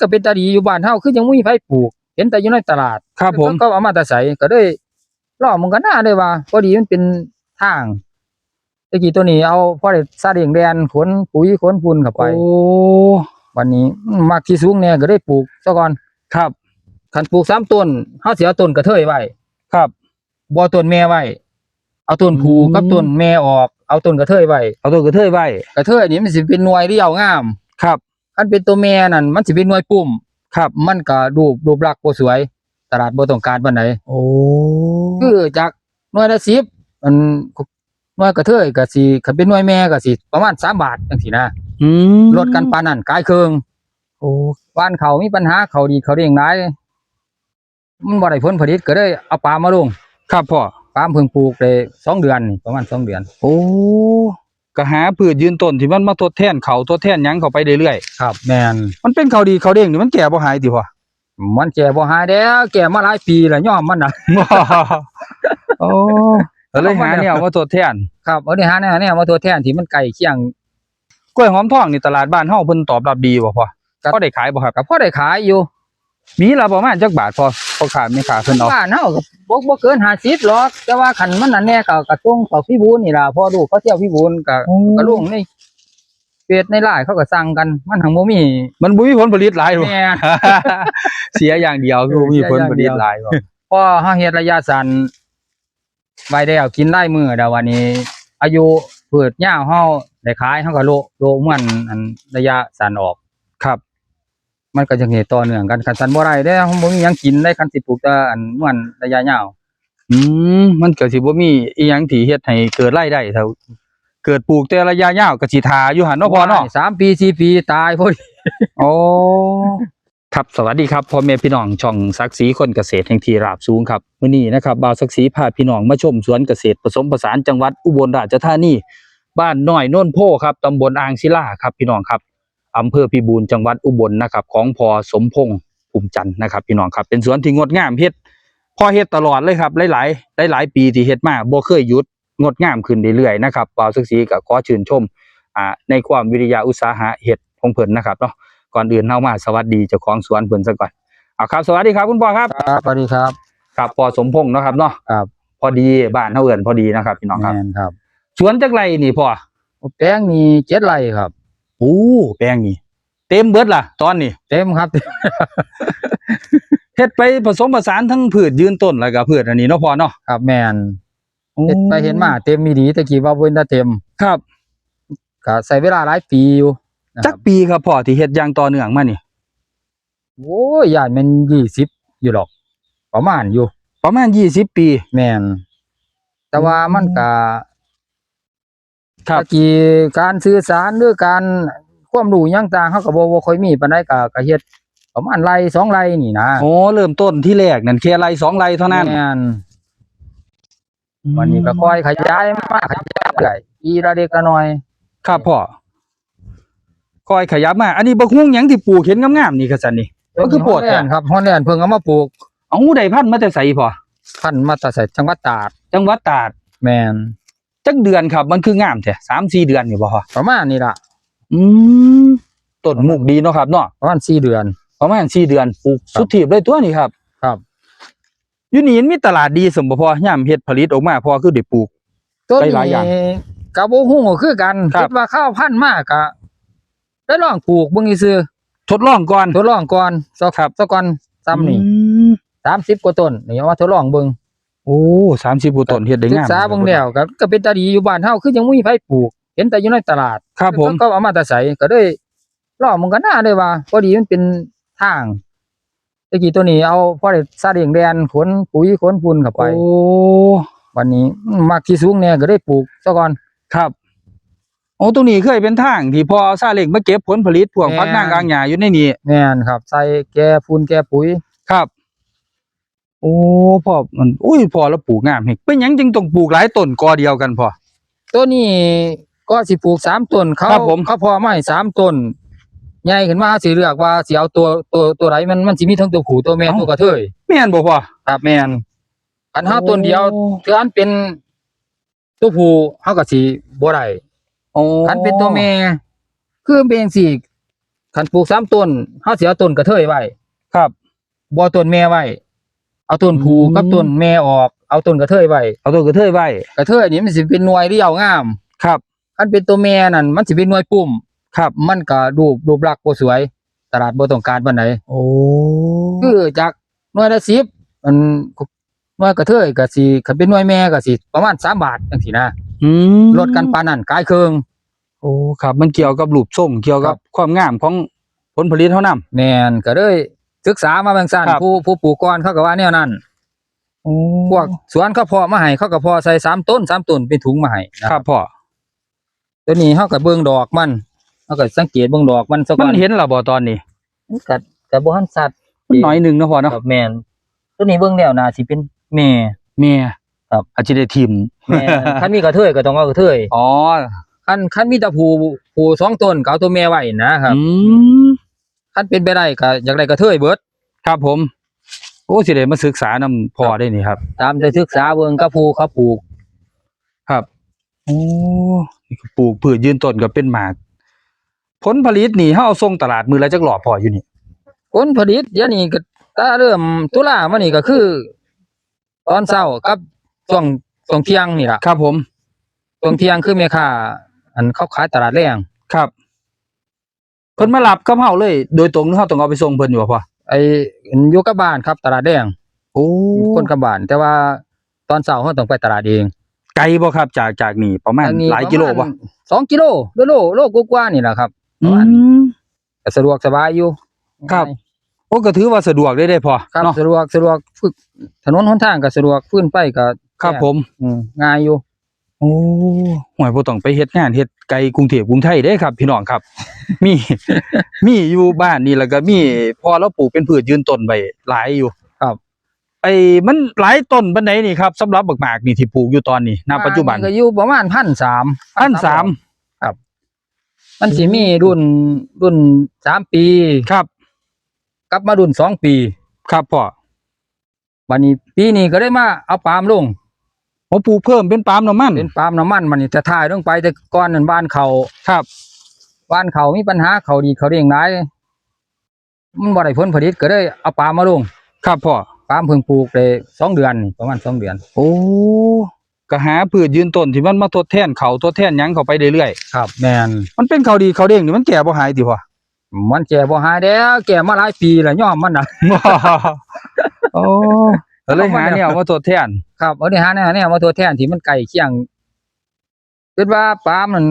ก็เป็นตาดีอยู่บ้านเฮาคือยังบ่มีไผปลูก เห็นแต่อยู่ในตลาดครับผม ก็เอามาแต่ใส่ก็เลยลองมันก็น่าได้ว่าพอดีมันเป็นทางตะกี้ตัวนี้เอาพอได้ซาเด้งแดนขนปุ๋ยขนฝุ่นเข้าไป โอ้วันนี้มันมักที่สูงแน่ก็ได้ปลูกซะก่อนครับคันปลูกสามต้นเฮาสิเอาต้นกระเทยไว้ครับบ่ต้นแม่ไว้เอาต้นผูอืมกับต้นแม่ออก เอาต้นกระเทยไว้เอาตัวกระเทยไว้กระเทยนี่มันสิเป็นหน่วยเดียวงาม ครับ คันเป็นตัวแม่นั่นมันสิเป็นหน่วยปุ่มครับ มันก็รูปรูปลักษณ์บ่สวย ตลาดบ่ต้องการปานใดโอ้คือจากหน่วยละ10มันหน่วยกระเทยก็สิคันเป็นหน่วยแม่ก็สิประมาณ3บาทจังซี่นะอืมลดกันปานนั้นกายเครื่องโอ้บ้านเขามีปัญหาเขาดีเขาเร่งหลายมันบ่ได้ผลผลิตก็เลยเอาปลามาลง ครับพ่อปาล์มเพิ่งปลูกได้สองเดือนนี่ประมาณสองเดือน โอ้ ก็หาพืชยืนต้นที่มันมาทดแทนเขาทดแทนหยังเข้าไปเรื่อยครับ แมนๆมันเป็นเขาดีเขาเด้งนี่มันแก่บ่หายติพ่อ มันแก่บ่หายแล้วแก่มาหลายปีแล้วยอมมันน่ะ โอ้ก็เลยหาแนวมาทดแทนครับเอาได้หาแน่แน่มาตัวแทนที่มันใกล้เคียงกล้วยหอมทองนี่ตลาดบ้านเฮาเพิ่นตอบรับดีบ่พ่อครับพอได้ขายบ่ครับก็พอได้ขายอยู่ มีละประมาณจักบาทพอพอขาดไม่ขาดเพิ่นเอาบ้านเฮาก็บ่บ่เกิน50หรอก แต่ว่าคันมันนั่นแน่ก็กระตรงเขาพี่บูนนี่ล่ะพอดูเขาเที่ยวพี่บูนก็ก็ลงในเฟซในไลน์เขาก็สั่งกัน มันหังบ่มีมันบ่มีผลผลิตหลายหรอกแม่นเสียอย่างเดียวคือบ่มีผลผลิตหลายบ่พอเฮาเฮ็ดระยะสั้นไว้แล้วกินได้มื้อเดยววันนี้ อายุพืชยาวเฮาได้ขายเฮาก็โลโลมันอันระยะสั้นออกครับ มันก็จะเฮ็ดต่อเนื่องกันคันสั้นบ่ได้เด้เฮาบ่มีหยังกินได้คันสิปลูกแต่อันมันระยะยาวอืมมันก็สิบ่มีอีหยังที่เฮ็ดให้เกิดรายได้เท่าเกิดปลูกแต่ระยะยาวก็สิทาอยู่หั่นเนาะพ่อเนาะสามปีสี่ปีตายพอดีโอ้ครับสวัสดีครับพ่อแม่พี่น้องช่องศักดิ์ศรีคนเกษตรแห่งที่ราบสูงครับมื้อนี้นะครับบ่าวศักดิ์ศรีพาพี่น้องมาชมสวนเกษตรผสมผสานจังหวัดอุบลราชธานีบ้านน้อยโน่นโพครับตำบลอ่างศิลาครับพี่น้องครับ อำเภอพิบูลจังหวัดอุบลนะครับ ของพอสมพงษ์ภูมิจันทร์นะครับพี่น้องครับ เป็นสวนที่งดงามเฮ็ดพอเฮ็ดตลอดเลยครับ หลาย ๆ หลาย ๆ ปีที่เฮ็ดมาบ่เคยหยุดงดงามขึ้นเรื่อยๆนะครับบ่าวศักดิ์ศรีก็ขอชื่นชมอ่าในความวิริยะอุตสาหะเฮ็ดของเพิ่นนะครับเนาะก่อนอื่นเฮามาสวัสดีเจ้าของสวนเพิ่นซะก่อนเอาครับ สวัสดีครับคุณพ่อครับครับสวัสดีครับครับปอสมพงษ์เนาะครับเนาะครับพอดีบ้านเฮาเอิ้นพอดีนะครับพี่น้องครับแม่นครับ สวนจักไรนี่พ่อแป้งนี่7ไร่ครับ โอ้แปลงนี่ เต็มเบิดล่ะ ตอนนี้เต็มครับ เฮ็ดไปผสมผสานทั้งพืชยืนต้นแล้วก็พืชอันนี้เนาะพ่อเนาะครับแม่นเฮ็ดไปเห็นมาเต็มมีดีตะกี้ว่าบ่เห็นแต่เต็มครับก็ใช้เวลาหลายปีอยู่นะคจัรับกปีครับพ่อที่เฮ็ดอย่างต่อเนื่องมานี่โอ้ยย่านมัน20อยู่หรอก ประมาณอยู่ ประมาณ20ปี แม่นแต่ว่ามันก็ ครับ ตะกี้การสื่อสารหรือการความรู้หยังต่างเฮาก็บ่บ่ค่อยมีปานใดก็ก็เฮ็ดประมาณไร่สองไร่นี่นะโอ้เริ่มต้นที่แรกนั่นแค่ไรสองไรเท่านั้นแม่นวันนี้ก็ค่อยขยายมาขยายไปอีละเล็กละน้อย ครับพ่อคอยขยับมา อันนี้บักฮุ้งหยังที่ปลูกเห็นงามๆนี่คือซั่นนี่มันคือโพดฮอลแลนด์ครับฮอลแลนด์เพิ่งเอามาปลูกเอาได้พันธุ์มาแต่ไสพ่อพันธุ์มาแตใส่จังหวัดตราดจังหวัดตราดแม่น จักเดือนครับมันคืองามแท้สามสี่เดือนนี่บ่ฮะประมาณนี้ล่ะ อืมต้นหมูกดีเนาะครับเนาะประมาณสี่เดือน ประมาณสี่เดือนปลูกครับสุดทีบเลยตัวนี้ครับ ครับอยู่นี่มีตลาดดีสมบ่พอยามเฮ็ดผลิตออกมาพอคือได้ปลูกต้นไปหลายอย่างนี้ก็บ่ฮู้คือกันครับคิดว่าข้าวพันธุ์มากก็ได้ลองปลูกเบิ่งซื่อทดลองก่อนทดลองก่อนสักครับสักก่อนซ้ำนี่อืม30กว่าต้นนี่เอามาทดลองเบิ่ง โอ้สามสิบกว่าต้นเฮ็ดได้ศึงามกษาเบิ่งแล้วก็ก็เป็นตาดีอยู่บ้านเฮาคือยังบ่มีไผปลูก เห็นแต่อยู่ในตลาดครับผมก็เอามาแต่ใส่ก็เลยลองมันก็น่าได้ว่าพอดีมันเป็นทางตะกี้ตัวนี้เอาพอได้ซาเด้งแดนขนปุ๋ยขนฝุ่นเข้าไป โอ้วันนี้มันมักที่สูงแน่ก็ได้ปลูกซะก่อนครับโอ้ตรงนี้เคยเป็นทางที่พอซาเล้งมาเก็บผลผลิตพวกแม่นพักนางกลางหญ้าอยู่ในนี้แม่นครับ ใส่แก่ฝุ่นแก่ปุ๋ยครับ โอ้พ่อมันอุ้ยพ่อแล้วปลูกงามเฮกเป็นหยังจึงต้องปลูกหลายต้นกอเดียวกันพ่อ ตัวนี้ก็สิปลูกสามต้นเขาครับผม เขาพอมาให้สามต้นใหญ่ขึ้นมาสิเลือกว่าสิเอาตัวตัวตัวไหนมันมันสิมีทั้งตัวผู้ตัวแม่ตัวกระเทยแม่นบ่พ่อครับแม่นอันเฮาต้นเดียวโอ้คืออันเป็นตัวผู้เฮาก็สิบ่ได้โอ้อันเป็นตัวแม่คือเป็นจังซี่คันปลูกสามต้นเฮาสิเอาต้นกระเทยไว้ครับบ่ต้นแม่ไว้ เอาต้นผูอืมกับต้นแม่ออก เอาต้นกระเทยไว้เอาตัวกระเทยไว้กระเทยนี่มันสิเป็นหน่วยเดียวงาม ครับคันเป็นตัวแม่นั่นมันสิเป็นหน่วยปุ่ม ครับ มันก็รูปรูปลักษณ์บ่สวย ตลาดบ่ต้องการปานใดโอ้คือจากหน่วยละ10มันหน่วยกระเทยก็สิคันเป็นหน่วยแม่ก็สิประมาณ3บาทจังซี่นะอืมลดกันปานนั้นกายเครื่องโอ้ครับ มันเกี่ยวกับรูปทรงเกี่ยวกับความงามของผลผลิตเท่านั้นแม่นก็เลย ศึกษามาเบางซั่นครับ ผู้ผู้ปลูกก่อนเขาก็ว่าแนวนั้นโอ้พวกสวนเขาเพาะมาให้เขาก็เพาะใส่สามต้นสามต้นเป็นถุงมาให้นะครับพ่อตัวนี้เขาก็เบิ่งดอกมันเขาก็สังเกตเบิ่งดอกมันซะก่มัอนนเห็นแล้วบ่ตอนนี้มันก็ก็บ่ทันสัตว์มันน้อยหนึงเนาะพ่อเนาะครับแม่นตัวนี้เบิ่งแล้วน่าสิเป็นแม่แม่ครับ อาจจะได้ทิมแม่ คันมีกระเทยก็ต้องเอากระเทยอ๋อคันคันมีแตะผูผูสองต้นก็เอาตัวแม่ไว้นะครับ อืม คันเป็นไปได้ก็อยากได้กระเทยเบิด ครับผม โอ้สิได้มาศึกษานำพ่อได้นี่ครับ ตามได้ศึกษาเบิ่งกับผู้เขาปลูก ครับโอ้นี่ก็ปลูกพืชยืนต้นก็เป็นหมาก ผลผลิตนี่เฮาเอาส่งตลาดมือละจักหลอดพออยู่นี่ผลผลิตเดี๋ยวนี้ก็ถ้าเริ่มตุลามานี่ก็คือ ตอนเช้ากับช่วงช่วงเที่ยงนี่ล่ะครับผม ช่วงเที่ยงคือแม่ค้าอันเขาขายตลาดแรงครับ เพิ่นมารับกับเฮาเลย โดยตรงหรือเฮาต้องเอาไปส่งเพิ่นอยู่บ่พ่อไอ้อยู่กับบ้านครับ ตลาดแดงโอ้คนกับบ้าน แต่ว่าตอนเช้าเขาต้องไปตลาดเอง ไกลบ่ครับจากจากนี่ประมาณอันนี้หลายกิโลประบ่มาณสองกิโลหรือโลโลกว่าๆนี่แหละครับปอืระมาณมก็สะดวกสบายอยู่ครับ โอ้ก็ถือว่าสะดวกได้ได้พอครับเนาะสะดวกสะดวกฝึกถนนหนทางก็สะดวกฟื้นไปก็ครับผม อืมง่ายอยู่ โอ้ห่วยบ่ต้องไปเฮ็ดงานเฮ็ดไกลกรุงเทพกรุงไทยเด้ครับ พี่น้องครับ มี มีอยู่บ้านนี่แล้วก็มีพอเราปลูกเป็นพืชยืนต้นไว้หลายอยู่ครับ ไอ้มันหลายต้นปานใดนี่ครับสำหรับบักหมากนี่ที่ปลูกอยู่ตอนนี้ณปัจจุบันก็อยู่ประมาณพันสามพันสามมันสิมีรุ่นรุ่นสามปีครับกลับมารุ่นสองปี ครับพ่อวันนี้ปีนี้ก็ได้มาเอาปาล์มลง ผมปลูกเพิ่มเป็นปาล์มน้ำมันเป็นปาล์มน้ำมันมันนี่จะถ่ายลงไปแต่ก่อนนั้นบ้านเขาครับ บ้านเขามีปัญหาเขาดีเขาเรียงร้ายมันบ่ได้ผลผลิตก็ได้เอาปาล์มมาลง ครับพ่อปาล์มเพิ่งปลูกได้สองเดือนนี่ประมาณสองเดือน โอ้ก็หาพืชยืนต้นที่มันมาทดแทนเขาทดแทนหยังเข้าไปเรื่อยครับแมนๆมันเป็นเขาดีเขาเด้งนี่มันแก่บ่หายติพ่อมันแก่บ่หายแล้วแก่มาหลายปีแล้วย่อมมันน่ะโอ้ ก็เลยหาแนวมาทดแทนครับเอาได้หาแน่แน่มาตัวแทนที่มันไก่เคียงคิดว่าปาล์มมัน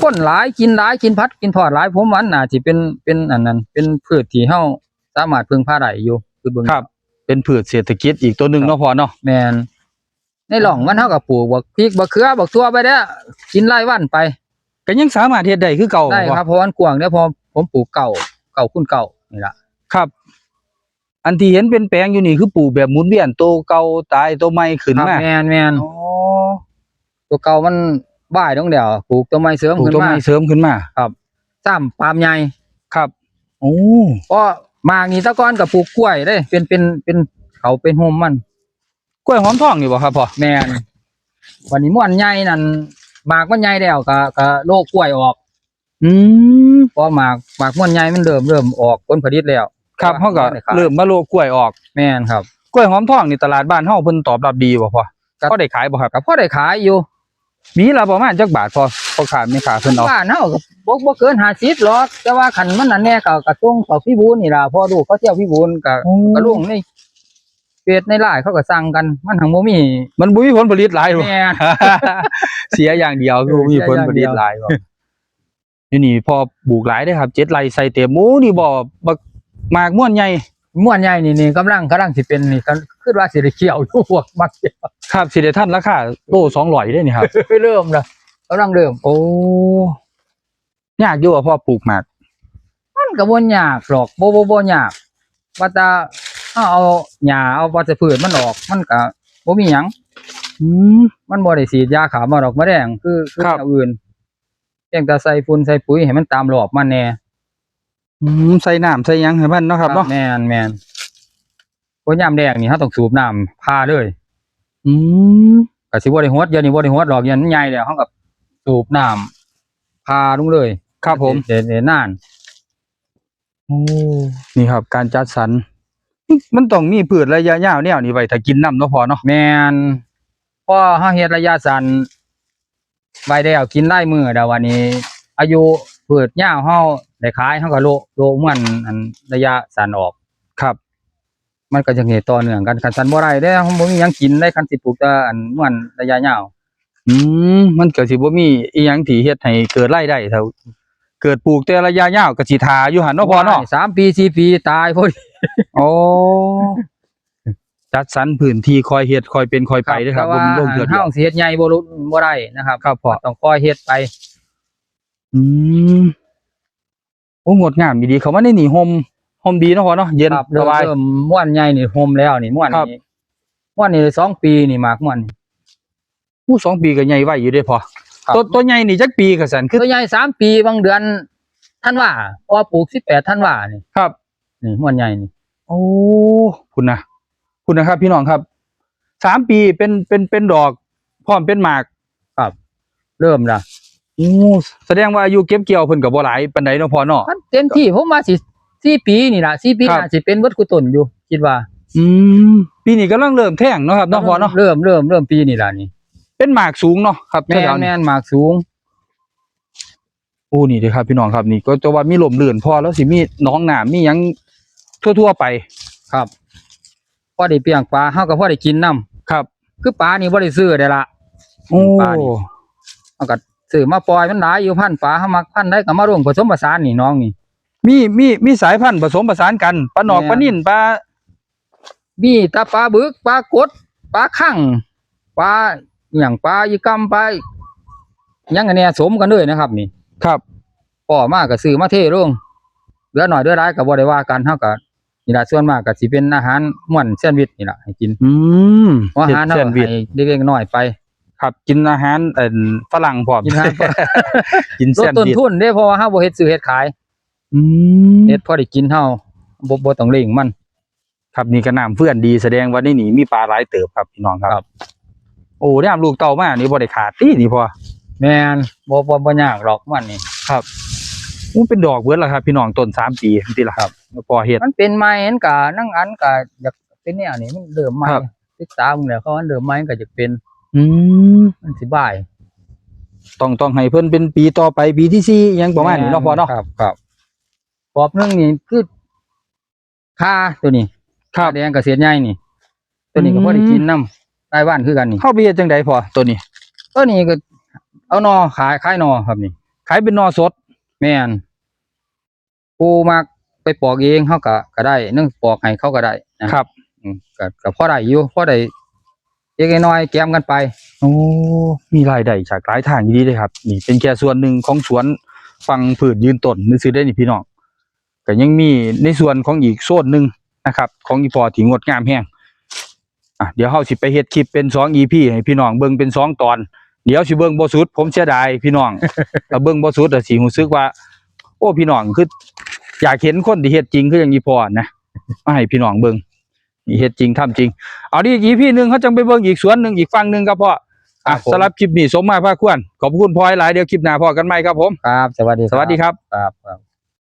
คนหลายกินหลายกินพัดกินทอดหลายผมว่ามันน่าสิเป็นเป็นอันนั้น เป็นพืชที่เฮาสามารถพึ่งพาได้อยู่คือเบิ่งครับ เป็นพืชเศรษฐกิจอีกตัวหนึ่งครับเนาะพ่อเนาะแมนในหล่องมันเท่ากับปลูกบักพริกบักเขือบักทั่วไปเด้อกินไร่วันไปก็ยังสามารถเฮ็ดได้คือเก่าได้พ่อครับเพราะมันกว้างเด้อพอผมปลูกเก่าเก่าคุณเก่านี่ล่ะครับ อันที่เห็นเป็นแปลงอยู่นี่คือปลูกแบบหมุนเวียนโตวเก่าตายโตวใหม่ขึ้นครับมาแมนแมนอ๋อตัวเก่ามันบ่ายต้องเดียวปลูกตัวใหม่เสริมปลูกขึ้นตัวมาใหม่เสริมขึ้นมาซ้ำปาล์มใหญ่ครับโอ้เพราะหมากนี่แตะกอนกับปลูกกล้วยเด้ เป็นเป็นเป็นเขาเป็นโฮมมัน กล้วยหอมทองนี่บ่ครับพ่อแมนวันนี้ม่วนใหญ่นั่นหมากมันใหญ่แล้วก็ก็โลกกล้วยออกอืม เพราะหมากหมากม่วนใหญ่มันเริ่มเริ่มออกผลผลิตแล้ว ครับแต่เฮาว่าก็บ่ได้ขายเริ่มมาโลกกล้วยออกแม่นครับกล้วยหอมทองนี่ตลาดบ้านเฮาเพิ่นตอบรับดีบ่พ่อครับก็ได้ขายบ่ครับก็พอได้ขายอยู่ มีละประมาณจักบาทพอพอขายไม่ขาเพิ่นเอาบ้านเฮาก็บ่บ่เกิน50หรอกแต่ว่าคันมันนั่นแน่ก็ก็ส่งเขาพี่บูนนี่ล่ะพอลูกเขาเที่ยวพี่บูนก็ก็ลงในเฟซในไลน์เขาก็สั่งกันมันหังบ่มีมันบ่มีผลผลิตหลายบ่แม่นเสียอย่างเดียวคือบ่มีผลผลิตหลายบ่นี่นี่พอปลูกหลายได้อครับเจ็ดไร่ใส่เต็มหมูนี่บ่บัก หมากม่วนใหญ่ม่วนใหญ่นี่นี่กำลังกำลังสิเป็นนี่ก็คือว่าสิได้เขียวอยู่พวกมักเขียวครับสิได้ทันราคาโล200ได้นี่ครับ เริ่มแล้วกำลังเริ่ม โอ้ยากอยู่อะพ่อปลูกหมาก มันก็บ่ยากหรอกบ่บ่บ่ยากว่าแต่เอาเอาหญ้าเอาวัชพืชมันออกมันก็บ่มีหยังอืม มันบ่ได้ฉีดยาขามาดอกมะแดงคือคือครับแนวอื่นเพียงแต่ใส่ฝุ่นใส่ปุ๋ยให้มันตามรอบมันแน่ อืมใส่น้ำใส่หยังให้มันเนาะครับเนาะแม่นแม่นเพราะยามแดงนี่เฮาต้องสูบน้ำพาเลยอืมก็สิบ่ได้ฮดเดี๋ยวนี้บ่ได้ฮดดอกเดี๋ยันมันใหญ่แล้วเฮาก็สูบน้ำพาลงเลยครับผมเดี๋ยวเดี๋ยวนานโอ้นี่ครับ การจัดสรรมันต้องมีพืชระยะยาวแนวนี้ไว้ถ้ากินน้ำเนาะพอเนาะแม่นพอเฮาเฮ็ดระยะสั้นไว้แล้วกินได้มื้อเดยววันนี้ อายุพืชยาวเฮา ได้ขายเฮาก็โลโลมันอันระยะสั้นออก ครับ มันก็จะเฮ็ดต่อเนื่องกันคันสั้นบ่ได้เด้อเฮาบ่มีหยังกินได้คันสิปลูกแต่อันมันระยะยาวอืมมันก็สิบ่มีอีหยังที่เฮ็ดให้เกิดรายได้ถ้าเกิดปลูกแต่ระยะยาวก็สิทาอยู่หั่นเนาะพอเนาะสามปีสี่ปีตายพอดีโอ้จัดสรรพื้นที่คอยเฮ็ดคอยเป็นคอยไปเด้อครับแต่บ่ว่ามีลงเดือดเฮาสิเฮ็ดใหญ่บ่รู้บ่ได้นะครับครับพอต้องคอยเฮ็ดไป อืม โอ้งดงามดีๆเขามาในนี่ห่มห่มดีเนาะพอเนาะเย็นครับสเริ่มบาย เริ่มม่วนใหญ่นี่โฮมแล้วนี่ม่วนครับ นี่ม่วนนี่สองปีนี่หมากม่วนนี่อู้สองปีก็ใหญ่ไว้อยู่เด้อพอครับตัวตัวใหญ่นี่จักปีก็สั่นคือ ตัวใหญ่สามปีบางเดือนท่านว่าพอปลูกสิบแปดท่านว่านี่ครับ นี่ม่วนใหญ่นี่โอ้คุณนะคุณนะครับ พี่น้องครับสามปีเป็นเป็นเป็นดอก พร้อมเป็นหมาก เริ่มละ โอ้แสดงว่าอายุเก็บเกี่ยวเพิ่นก็บ่หลายปานใดเนาะพอเนาะ มันเต็มที่ผมว่าสิสี่ปีนี่ล่ะสี่ปีครับ น่าสิเป็นเบิดกุต้นอยู่คิดว่าอืมปีนี้กำลังเริ่มแท่งเนาะครับเนาะพอเนาะเริ่มเริ่มเริ่มปีนี่ล่ะนี่เป็นหมากสูงเนาะครับแม่นแถวๆนี้ แม่นหมากสูง โอ้นี่เด้อครับพี่น้องครับนี่ก็จะว่ามีลมลื่นพอแล้วสิมีหน้องน้ำมีหยังทั่ว ๆไปครับพอได้เปียงปลาเฮาก็พอได้กินน้ครับำคือปลานี่บ่ได้ซื้อได้ละ โอ้ปลานี่ เฮาก็ ซื้อมาปล่อยมันหลายอยู่พันธุ์ปลาเฮามักพันธุ์ได้ก็มาร่วมผสมผสานนี่น้องนี่ มีมีมีสายพันธุ์ผสมผสานกันปลาหนอกแม่น ปลานิ่นปลามีแตาปลาบึกปลากดปลาคั่งปลาอหย่างปลาอีกำปลาหยังอันเนี้ยสมกันเลยนะครับ นี่ครับพ่อมาก็ซื้อมาเทลงเหลือหน่อยเหลือหลายก็บ่ได้ว่ากันเฮาก็นี่ล่ะส่วนมากก็สิเป็นอาหารม่วนแซนด์วิชนี่ล่ะให้กินอืมอาหารเฮ็ดเฮาแซนด์วิชให้เด็กๆน้อยไป ครับกินอาหารเอ่อฝรั่งพร้อมกินอาหารฝรั่ง กินลแซดนต้นด์วิชทุนเด้เพราะว่าเฮาบ่เฮ็ดซื้อเฮ็ดขายอืมเฮ็ดพอได้กินเฮาบ่บ่ต้องเร่งมัน ครับนี่ก็น้ำเพื่อนดีแสดงว่าในนี่มีปลาหลายเติบครับพี่น้องคครัรับ บ โอ้น้ำลูกเต่ามานี่บ่ได้ขาดตีนี่พอแม่นบ่บ่บ่ยากหรอกมันนี่อู้เป็นดอกเบิดแล้วครับ พี่น้องต้นสามปีนี่ล่ะครับพอเฮ็ด มันเป็นไม้เห็นกะนั่งอันกะอยากเป็นแนวนี้มันเริ่มใหม่ครับ ศึกษามึงแล้วเขาว่าเริ่มใหม่มันก็จะเป็น อืมมันสิบาย ต้องต้องให้เพิ่นเป็นปีต่อไปปีที่สี่อิหยังประมาณนี้เนาะพอเนาะครับครับปอบหนึงนี่คือค่าตัวนี้ครับแดงเกษตรใหญ่นี่ ตัวนี้ก็พอได้กินน้ำใต้บ้านคือกันนี่เข้าไปเฮ็ดจังไดพอตัวนี้ ตัวนี้ก็เอานอขายขายนอครับนี่ ขายเป็นนอสด แม่นปูมักไปปอกเองเขาก็ก็ได้นึ่งปอกให้เขาก็ได้นะครับ อืมก็ก็พอได้อยู่พอได้เล็กน้อยๆแก้มกันไป โอ้ มีรายได้จากหลายทางดีเลยครับ นี่เป็นแค่ส่วนหนึ่งของสวนฟังผืนยืนต้นนึกซื้อได้นี่พี่น้องก็ยังมีในส่วนของอีกโซนหนึ่งนะครับ ของอีพอที่งดงามแห้งอะเดี๋ยวเฮาสิไปเฮ็ดคลิปเป็นสอง EP ให้พี่น้องเบิ่งเป็นสองตอน เดี๋ยวสิเบิ่งบ่สุด ผมเสียดายพี่น้องถ้าเบิ่งบ่สุดอะสิรู้สึกว่า โอ้พี่น้องคืออยากเห็นคนที่เฮ็ดจริงคืออย่างอีพอนะมาให้พี่น้องเบิ่ง นี่เฮ็ดจริงทำจริง เอาดิอีพี่หนึ่งเขาจังไปเบิ่งอีกสวนหนึ่งอีกฝั่งหนึ่งครับพ่ออะครับผมสำหรับคลิปนี้สมมาภาคควรขอบคุณพ่อหลายๆเดี๋ยวคลิปหน้าพ่อกันใหม่ครับผมครับ สวัสดีสวัสดีครับครับครับ